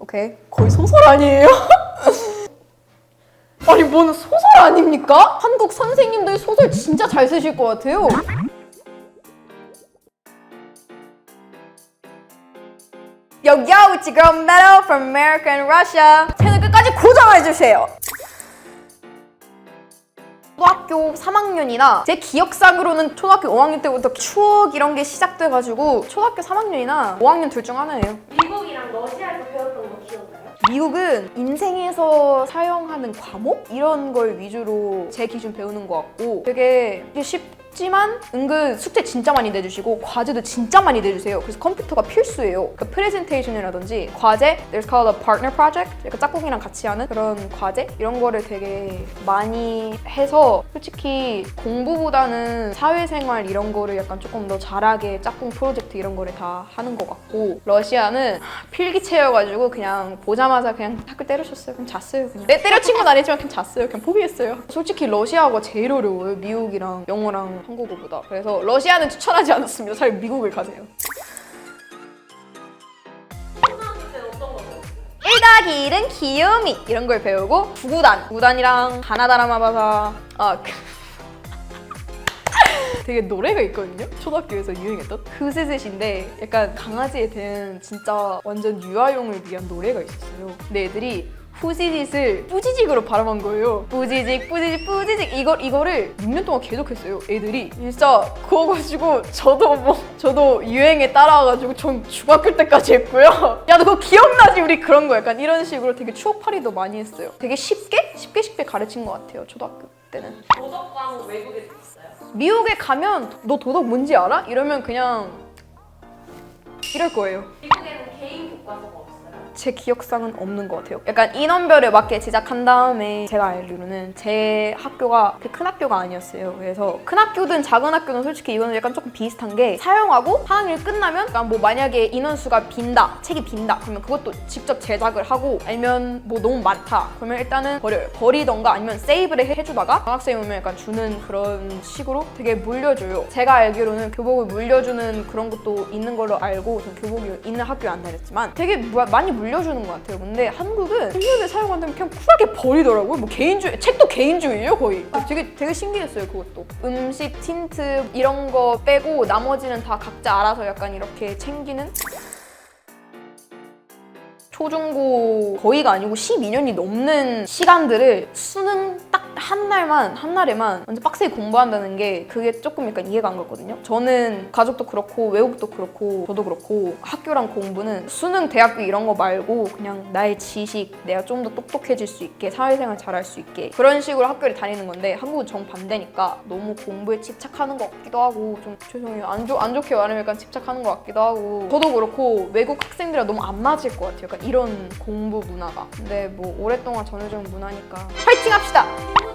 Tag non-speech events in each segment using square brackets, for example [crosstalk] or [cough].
오케이. 거의 소설 아니에요? [laughs] 아니 뭔 소설 아닙니까? 한국 선생님들 소설 진짜 잘 쓰실 것 같아요. Yo it's your girl Meadow from America and Russia. 채널 끝까지 고정해 주세요. 초등학교 3학년이나 제 기억상으로는 초등학교 5학년 때부터 추억 이런 게 시작돼가지고 초등학교 3학년이나 5학년 둘 중 하나예요. 미국이랑 러시아에서? 미국은 인생에서 사용하는 과목? 이런 걸 위주로 제 기준 배우는 것 같고 되게 이게 쉽지만 은근 숙제 진짜 많이 내주시고 과제도 진짜 많이 내주세요. 그래서 컴퓨터가 필수예요. 그 프레젠테이션이라든지 과제, there's called a partner project, 약간 짝꿍이랑 같이 하는 그런 과제 이런 거를 되게 많이 해서 솔직히 공부보다는 사회생활 이런 거를 약간 조금 더 잘하게 짝꿍 프로젝트 이런 거를 다 하는 것 같고 러시아는 필기체여가지고 그냥 보자마자 그냥 학교 때려쳤어요. 그냥 잤어요. 그냥. 내 때려친 건 아니지만 그냥 잤어요. 그냥 포기했어요. 솔직히 러시아가 제일 어려워요. 미국이랑 영어랑 한국어보다. 그래서 러시아는 추천하지 않았습니다. 차라리 미국을 가세요. 초등학교 때는 어떤 거 배웠어요? 1더하기 1은 귀요미 이런 걸 배우고 구구단 구구단이랑 하나다라마바사 아 그... [laughs] 되게 노래가 있거든요 초등학교에서 유행했던 흐스스인데 약간 강아지에 대한 진짜 완전 유아용을 위한 노래가 있었어요 근데 애들이 후지짓을 뿌지직으로 발음한 거예요. 뿌지직, 뿌지직, 뿌지직 이걸 이거를 6년 동안 계속했어요. 애들이 진짜 그거 가지고 저도 뭐 저도 유행에 따라와가지고 전 중학교 때까지 했고요. 야 너 그거 기억나지? 우리 그런 거 약간 이런 식으로 되게 추억팔이도 많이 했어요. 되게 쉽게 쉽게 쉽게 가르친 것 같아요. 초등학교 때는. 도덕 과목 외국에 있어요? 미국에 가면 너 도덕 뭔지 알아? 이러면 그냥 이럴 거예요. 미국에 제 기억상은 없는 것 같아요. 약간 인원별에 맞게 제작한 다음에 제가 알기로는 제 학교가 그큰 학교가 아니었어요. 그래서 큰 학교든 작은 학교든 솔직히 이거는 약간 조금 비슷한 게 사용하고 하학일 끝나면 약간 뭐 만약에 인원수가 빈다, 책이 빈다 그러면 그것도 직접 제작을 하고 아니면 뭐 너무 많다 그러면 일단은 버려요. 버리던가 아니면 세이브를 해- 해주다가 장학생 오면 약간 주는 그런 식으로 되게 물려줘요. 제가 알기로는 교복을 물려주는 그런 것도 있는 걸로 알고 전 교복이 있는 학교에 안 다녔지만 되게 무- 많이 물려주는 것 같아요. 근데 한국은 1년에 사용한다면 그냥 쿨하게 버리더라고요. 뭐 개인주의, 책도 개인주의예요 거의. 되게 되게 신기했어요 그것도. 음식, 틴트 이런 거 빼고 나머지는 다 각자 알아서 약간 이렇게 챙기는 초중고 거의가 아니고 12년이 넘는 시간들을 딱 한 날만 한 날에만 완전 빡세게 공부한다는 게 그게 조금 약간 이해가 안 갔거든요. 저는 가족도 그렇고 외국도 그렇고 저도 그렇고 학교랑 공부는 수능 대학교 이런 거 말고 그냥 나의 지식 내가 좀 더 똑똑해질 수 있게 사회생활 잘할 수 있게 그런 식으로 학교를 다니는 건데 한국은 정 반대니까 너무 공부에 집착하는 것 같기도 하고 좀 죄송해요. 안, 좋- 안 좋게 말하면 약간 집착하는 것 같기도 하고 저도 그렇고 외국 학생들이랑 너무 안 맞을 것 같아요. 약간 이런 공부 문화가. 근데 뭐 오랫동안 전해준 문화니까 파이팅 합시다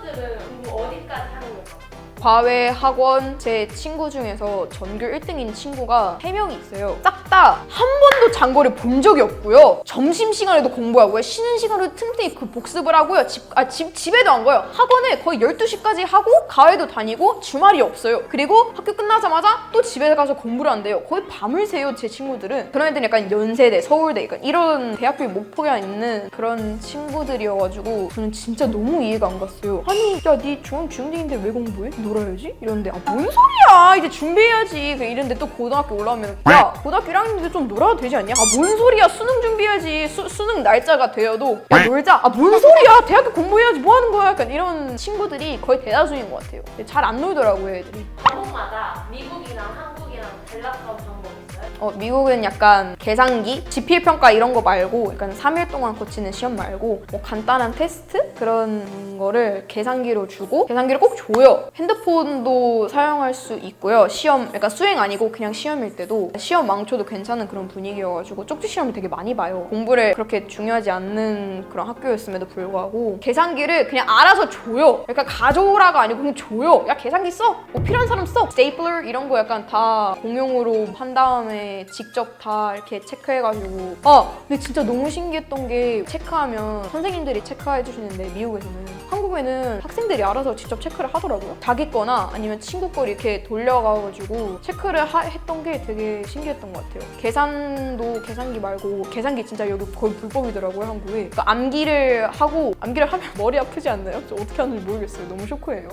친구들은 공부 어디까지 하는 건가? 과외 학원 제 친구 중에서 전교 1등인 친구가 3명이 있어요. 싹다한 번도 장거를 본 적이 없고요. 점심 시간에도 공부하고요. 쉬는 시간에도 틈틈이 그 복습을 하고요. 집, 아, 집, 집에도 안 가요. 학원에 거의 12시까지 하고 가회도 다니고 주말이 없어요. 그리고 학교 끝나자마자 또 집에 가서 공부를 한대요. 거의 밤을 새요, 제 친구들은. 그런 애들은 약간 연세대, 서울대, 약간 이런 대학교에 목포에 있는 그런 친구들이어가지고 저는 진짜 너무 이해가 안 갔어요. 아니, 야, 네 중학 중딩인데 왜 공부해? 놀아야지? 이런데 아, 뭔 소리야? 이제 준비해야지. 그 이런데 또 고등학교 올라오면 야, 고등학교 1학년인데 좀 놀아도 되지 않냐? 아, 뭔 소리야? 수능 준비해야지. 수, 수능 날짜가 되어도 야, 놀자. 아, 뭔 소리야? 대학교 공부해야지. 뭐 하는 거야? 약간 이런 친구들이 거의 대다수인 것 같아요. 잘 안 놀더라고요, 애들이. 과목마다 미국이랑 한국이랑 달랐던 방법 있 어, 미국은 약간 계산기, 지필 평가 이런 거 말고 약간 3일 동안 거치는 시험 말고 뭐 간단한 테스트 그런 거를 계산기로 주고 계산기를 꼭 줘요. 핸드폰도 사용할 수 있고요. 시험 약간 수행 아니고 그냥 시험일 때도 시험 망쳐도 괜찮은 그런 분위기여가지고 쪽지 시험을 되게 많이 봐요. 공부를 그렇게 중요하지 않는 그런 학교였음에도 불구하고 계산기를 그냥 알아서 줘요. 약간 가져오라가 아니고 그냥 줘요. 야 계산기 써. 뭐 필요한 사람 써. 스테이플러 이런 거 약간 다 공용으로 한 다음 에 전에 직접 다 이렇게 체크해가지고. 아 근데 진짜 너무 신기했던 게 체크하면 선생님들이 체크해 주시는데 미국에서는. 한국에는 학생들이 알아서 직접 체크를 하더라고요. 자기 거나 아니면 친구 거 이렇게 돌려가가지고 체크를 하- 했던 게 되게 신기했던 것 같아요. 계산도 계산기 말고 계산기 진짜 여기 거의 불법이더라고요 한국에. 그 암기를 하고 암기를 하면 [laughs] 머리 아프지 않나요? 저 어떻게 하는지 모르겠어요. 너무 쇼크예요.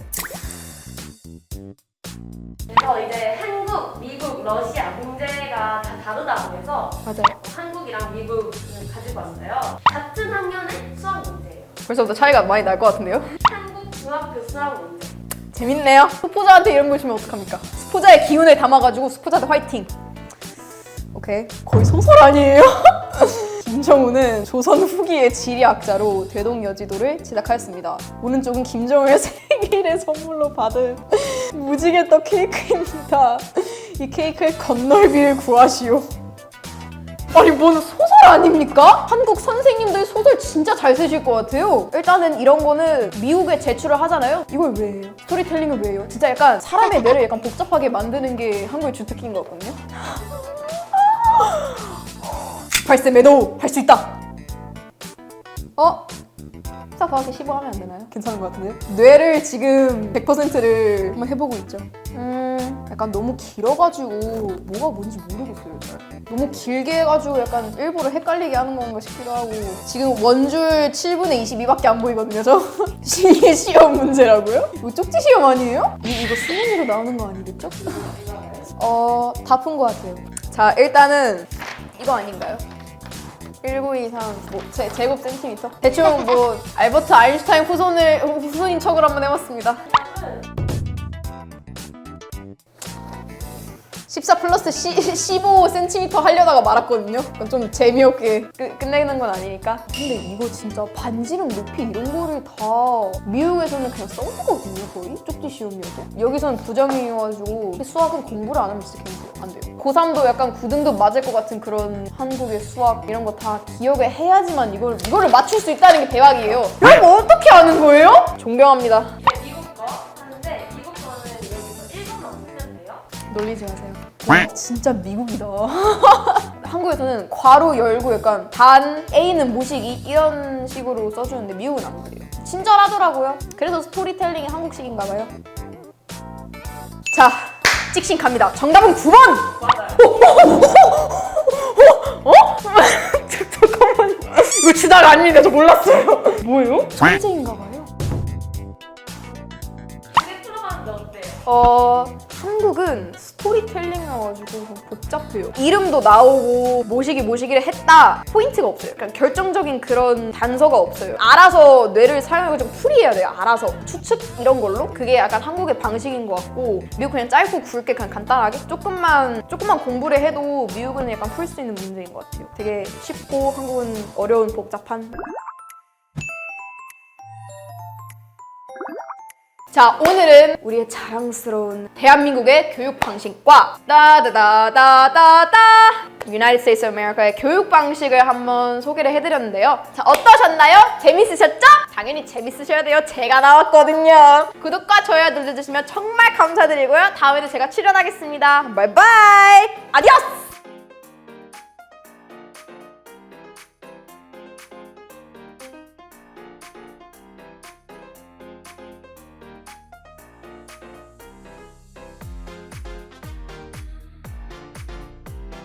그래서 이제 한국, 미국, 러시아 문제가 다 다르다 보면서 맞아요 한국이랑 미국을 가지고 왔어요. 같은 학년의 수학 문제예요. 벌써부터 차이가 많이 날 것 같은데요? 한국 중학교 수학 문제. 재밌네요. 스포자한테 이런 거 주면 어떡합니까? 스포자의 기운을 담아가지고 스포자한테 화이팅! 오케이. 거의 소설 아니에요? [laughs] 김정우는 조선 후기의 지리학자로 대동여지도를 제작하였습니다. 오른쪽은 김정우의 [laughs] 생일에 선물로 받은 무지개떡 케이크입니다. 이 케이크의 겉넓이를 구하시오. 아니 뭔 소설 아닙니까? 한국 선생님들 소설 진짜 잘 쓰실 것 같아요. 일단은 이런 거는 미국에 제출을 하잖아요. 이걸 왜 해요? 스토리텔링을 왜 해요? 진짜 약간 사람의 뇌를 약간 복잡하게 만드는 게 한국의 주특기인 것 같거든요. [gasps] 발세 매도 할 수 있다. 어? 사 더하기 15 하면 안 되나요? 괜찮은 것 같은데? 뇌를 지금 100%를 한번 해보고 있죠. 음, 약간 너무 길어가지고 뭐가 뭔지 모르겠어요. 잘. 너무 길게 해가지고 약간 일부러 헷갈리게 하는 건가 싶기도 하고 지금 원줄 7분의 22밖에 안 보이거든요, 저. [laughs] 이게 시험 문제라고요? 이거 쪽지 시험 아니에요? 이, 이거 수능으로 나오는 거 아니겠죠? 어, 다 푼 것 같아요. 자, 일단은 이거 아닌가요? 1923, 뭐, 제, 제곱 센티미터? 대충 뭐, 알버트 아인슈타인 후손을, 후손인 척을 한번 해봤습니다. 14 플러스 15cm 하려다가 말았거든요. 그건 좀 재미없게 끝, 끝내는 건 아니니까. 근데 이거 진짜 반지름 높이 이런 거를 다 미국에서는 그냥 써보거든요, 거의? 쪽지 시험이어도. 여기서는 9점이어가지고 수학은 공부를 안 하면 진짜 안 돼요. 고3도 약간 9등급 맞을 것 같은 그런 한국의 수학 이런 거 다 기억을 해야지만 이걸, 이거를 맞출 수 있다는 게 대박이에요. 이거 뭐 어떻게 아는 거예요? 존경합니다. 미국 거 하는데 미국 거는 여기서 1번만 쓰면 돼요. 놀리지 마세요. 와, 진짜 미국이다. [laughs] 한국에서는 괄호 열고 약간 단 A는 모시기 이런 식으로 써주는데 미국은 안 그래요. 친절하더라고요. 그래서 스토리텔링이 한국식인가 봐요. 자, 찍신 갑니다. 정답은 9번! 맞아요. 어? [laughs] 이거 주작 아닙니다. 저 몰랐어요. 뭐예요? 천재인가 봐요. 그게 풀어봤는데 어때요? 어 한국은 스토리텔링이어가지고 좀 복잡해요. 이름도 나오고 모시기 모시기를 했다 포인트가 없어요. 그러니까 결정적인 그런 단서가 없어요. 알아서 뇌를 사용해가지고 풀이해야 돼요. 알아서 추측 이런 걸로 그게 약간 한국의 방식인 것 같고 미국 그냥 짧고 굵게 그냥 간단하게 조금만 조금만 공부를 해도 미국은 약간 풀 수 있는 문제인 것 같아요. 되게 쉽고 한국은 어려운 복잡한. 자, 오늘은 우리의 자랑스러운 대한민국의 교육 방식과 따다다다다다 United States of America의 교육 방식을 한번 소개를 해드렸는데요. 자, 어떠셨나요? 재밌으셨죠? 당연히 재밌으셔야 돼요. 제가 나왔거든요. 구독과 좋아요 눌러주시면 정말 감사드리고요. 다음에도 제가 출연하겠습니다. 바이바이! 아디오스!